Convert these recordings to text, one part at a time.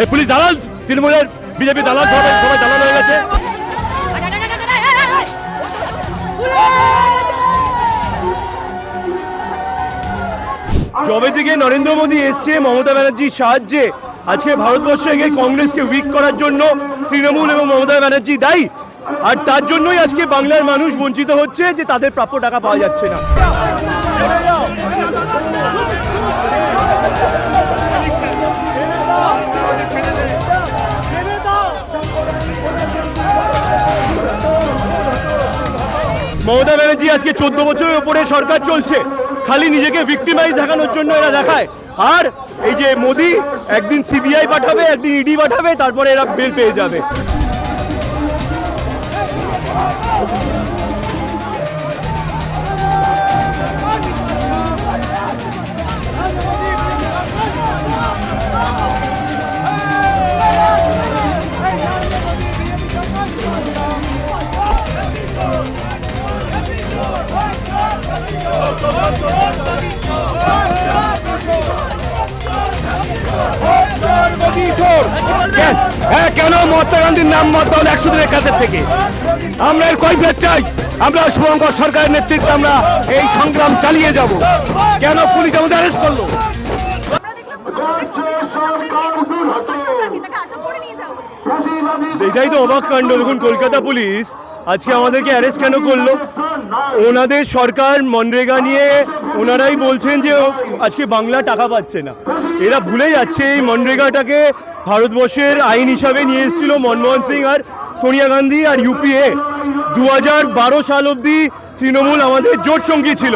এই পুলিশ দালাল, তৃণমূলের বিজেপি দালাল, সবাই সবাই দালাল হয়ে গেছে। যবে থেকে নরেন্দ্র মোদী এসছে, মমতা ব্যানার্জির সাহায্যে। আজকে ভারতবর্ষে গিয়ে কংগ্রেসকে উইক করার জন্য তৃণমূল এবং মমতা ব্যানার্জি দায়ী। আর তার জন্যই আজকে বাংলার মানুষ বঞ্চিত হচ্ছে যে তাদের প্রাপ্য টাকা পাওয়া যাচ্ছে না। মমতা ব্যানার্জি আজকে চোদ্দ বছরের উপরে সরকার চলছে। খালি নিজেকে ভিক্টিমাইজ দেখানোর জন্য এরা দেখায়। আর এই যে মোদি, একদিন সিবিআই পাঠাবে, একদিন ইডি পাঠাবে, তারপরে এরা বেল পেয়ে যাবে। হ্যাঁ কেন? মহাত্মা গান্ধীর নাম মহাত্মা হলো একশো দিনের কাছের থেকে। আমরা এর কৈফিয়ত চাই। আমরা শুভঙ্কর সরকারের নেতৃত্বে আমরা এই সংগ্রাম চালিয়ে যাব। কেন পুলিশ আমাদের অ্যারেস্ট করল? এটাই তো অবাক কাণ্ড। দেখুন কলকাতা পুলিশ আজকে আমাদেরকে অ্যারেস্ট কেন করল? ওনাদের সরকার মনরেগা নিয়ে ওনারাই বলছেন যে আজকে বাংলা টাকা পাচ্ছে না। এরা ভুলে যাচ্ছে এই মনরেগাটাকে ভারতবর্ষের আইন হিসাবে নিয়ে এসেছিল মনমোহন সিং আর সোনিয়া গান্ধী আর ইউপিএ দু হাজার বারো সাল অবধি তৃণমূল আমাদের জোট সঙ্গী ছিল।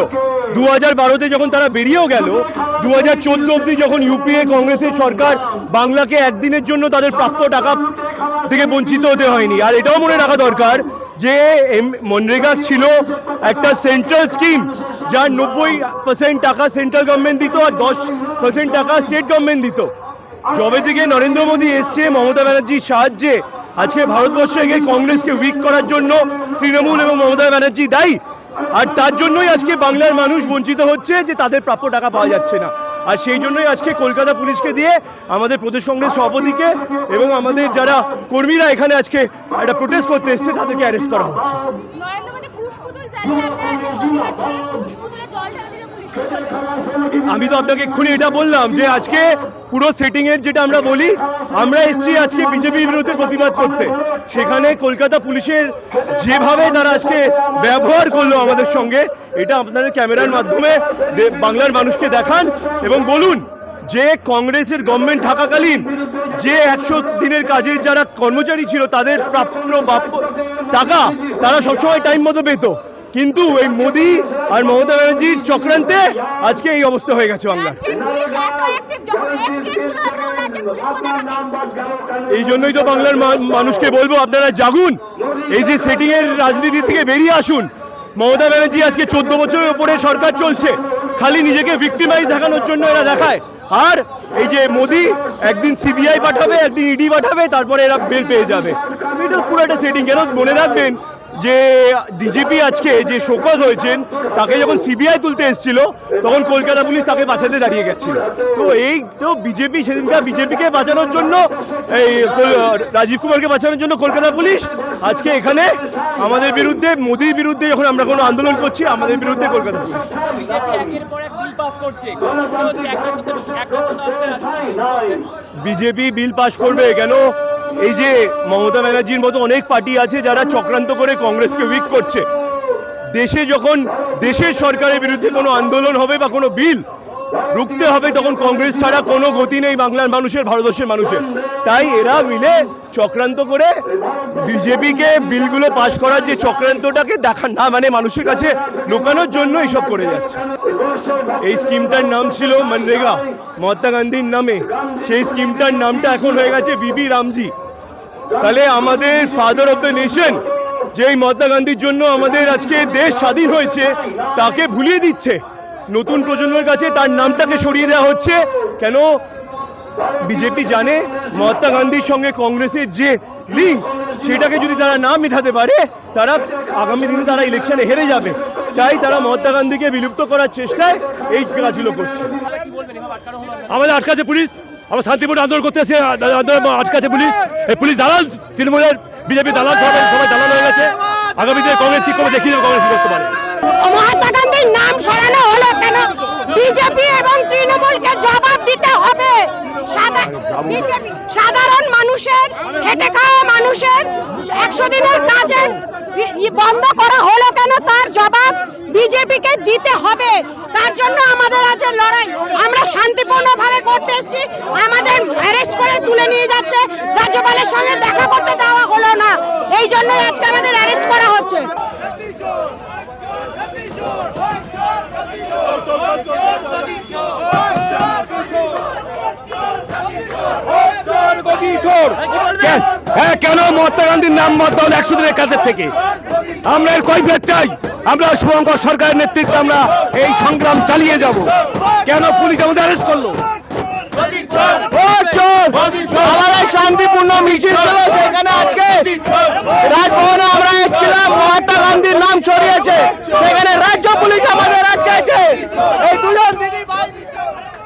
দু হাজার বারোতে যখন তারা বেরিয়েও গেল দু হাজার চোদ্দ অবধি যখন ইউপিএ কংগ্রেসের সরকার বাংলাকে একদিনের জন্য তাদের প্রাপ্য টাকা থেকে বঞ্চিত হতে হয়নি। আর এটাও মনে রাখা দরকার যে এম- মনরেগা ছিল একটা সেন্ট্রাল স্কিম, যার নব্বই পার্সেন্ট টাকা সেন্ট্রাল গভর্নমেন্ট দিত আর দশ পার্সেন্ট টাকা স্টেট গভর্নমেন্ট দিত। যবে থেকে নরেন্দ্র মোদী এসছে, মমতা ব্যানার্জির সাহায্যে, আজকে ভারতবর্ষে কংগ্রেসকে উইক করার জন্য তৃণমূল এবং মমতা ব্যানার্জি দায়ী। আর তার জন্যই আজকে বাংলার মানুষ বঞ্চিত হচ্ছে যে তাদের প্রাপ্য টাকা পাওয়া যাচ্ছে না। আর সেই জন্যই আজকে কলকাতা পুলিশকে দিয়ে আমাদের প্রদেশ কংগ্রেস সভাপতিকে এবং আমাদের যারা কর্মীরা এখানে আজকে একটা প্রোটেস্ট করতে এসছে, তাদেরকে অ্যারেস্ট করা হচ্ছে। আমি তো আপনাকে এক্ষুনি এটা বললাম যে আজকে পুরো সেটিং এর যেটা আমরা বলি, আমরা এসছি আজকে বিজেপির বিরুদ্ধে প্রতিবাদ করতে। সেখানে কলকাতা পুলিশের যেভাবে তারা আজকে ব্যবহার করল আমাদের সঙ্গে, এটা আপনাদের ক্যামেরার মাধ্যমে বাংলার মানুষকে দেখান এবং বলুন যে কংগ্রেসের গভর্নমেন্ট থাকাকালীন যে একশো দিনের কাজের যারা কর্মচারী ছিল, তাদের প্রাপ্য টাকা তারা সবসময় টাইম মতো পেত। কিন্তু এই মোদি আর মমতা ব্যানার্জির চক্রান্তে আজকে এই অবস্থা হয়ে গেছে বাংলার। এই জন্যই তো বাংলার মানুষকে বলব আপনারা জাগুন। এই যে সেটিং এর রাজনীতি থেকে বেরিয়ে আসুন। মমতা ব্যানার্জি আজকে চোদ্দ বছরের উপরে সরকার চলছে। খালি নিজেকে ভিক্টিমাইজ দেখানোর জন্য এরা দেখায়। আর এই যে মোদি একদিন সিবিআই পাঠাবে একদিন ইডি পাঠাবে তারপরে এরা বেল পেয়ে যাবে। তো এটা পুরো একটা সেটিং কেন মনে রাখবেন যে ডিজিপি আজকে যে শোকজ হয়েছেন তাকে যখন সিবিআই তুলতে এসেছিল তখন কলকাতা পুলিশ তাকে বাঁচাতে দাঁড়িয়ে গেছিল। তো এই তো বিজেপি সেদিনকার বিজেপিকে বাঁচানোর জন্য এই রাজীব কুমারকে বাঁচানোর জন্য কলকাতা পুলিশ আজকে এখানে আমাদের বিরুদ্ধে মোদির বিরুদ্ধে যখন আমরা কোনো আন্দোলন করছি আমাদের বিরুদ্ধে Kolkata police. BJP bill pass করবে কেন? এই যে মমতা ব্যানার্জির মতো অনেক পার্টি আছে যারা চক্রান্ত করে কংগ্রেসকে উইক করছে। দেশে যখন, দেশের সরকারের বিরুদ্ধে কোনো আন্দোলন হবে বা কোনো বিল রুখতে হবে তখন কংগ্রেস ছাড়া কোনো গতি নেই বাংলার মানুষের, ভারতবর্ষের মানুষের। তাই এরা মিলে চক্রান্ত করে বিজেপিকে বিলগুলো পাশ করার যে চক্রান্তটাকে দেখান না মানে মানুষের কাছে লুকানোর জন্য এইসব করে যাচ্ছে। এই স্কিমটার নাম ছিল মনরেগা মহাত্মা গান্ধীর নামে। সেই স্কিমটার নামটা এখন হয়ে গেছে বিবি রামজি। তাহলে আমাদের ফাদার অফ দ্য নেশন যেই মহাত্মা গান্ধীর জন্য আমাদের আজকে দেশ স্বাধীন হয়েছে, তাকে ভুলিয়ে দিচ্ছে। নতুন প্রজন্মের কাছে তার নামটাকে সরিয়ে দেওয়া হচ্ছে। কেন? বিজেপি জানে মহাত্মা গান্ধীর সঙ্গে কংগ্রেসের যে লিঙ্ক সেটাকে যদি তারা না মেটাতে পারে তারা আগামী দিনে তারা ইলেকশনে হেরে যাবে। তাই তারা মহাত্মা গান্ধীকে বিলুপ্ত করার চেষ্টায় এই কাজগুলো করছে? আমাদের আটকাছে পুলিশ। আমরা শান্তিপূর্ণ আন্দোলন করতে এসে আন্দোলন আজকে আছে পুলিশ। এই পুলিশ দালাল তৃণমূলের বিজেপি দালাল সবাই সবাই দালাল হয়ে গেছে। আগামী দিনে কংগ্রেস কি করে দেখিয়ে কংগ্রেস কি করতে পারে। মহাত্মা গান্ধীর নাম সরানো বিজেপি এবং তৃণমূলকে জবাব দিতে হবে। সাধারণ মানুষের খেটে খাওয়া মানুষের একশো দিনের কাজের বন্ধ করা হলো কেন? তার জবাব বিজেপিকে দিতে হবে। তার জন্য আমাদের আজকে লড়াই আমরা শান্তিপূর্ণভাবে করতে এসেছি। আমাদের অ্যারেস্ট করে তুলে নিয়ে যাচ্ছে। রাজ্যপালের সঙ্গে দেখা করতে দেওয়া হলো না। এই জন্যই আজকে আমাদের অ্যারেস্ট করা হচ্ছে। হ্যাঁ কেন? মহাত্মা গান্ধীর নাম একশো দিনের কাজের থেকে। আমরা এর কৈফিয়ত চাই। আমরা শুভঙ্কর সরকারের নেতৃত্বে আমরা এই সংগ্রাম চালিয়ে যাব। কেন পুলিশ আমাদের অ্যারেস্ট করল? শান্তিপূর্ণ মিছিল ছিল সেখানে আজকে রাজভবনে আমরা এসেছিলাম মহাত্মা গান্ধীর নাম ছড়িয়েছে। সেখানে রাজ্য পুলিশ আমাদের আটকেছে। এই দুজন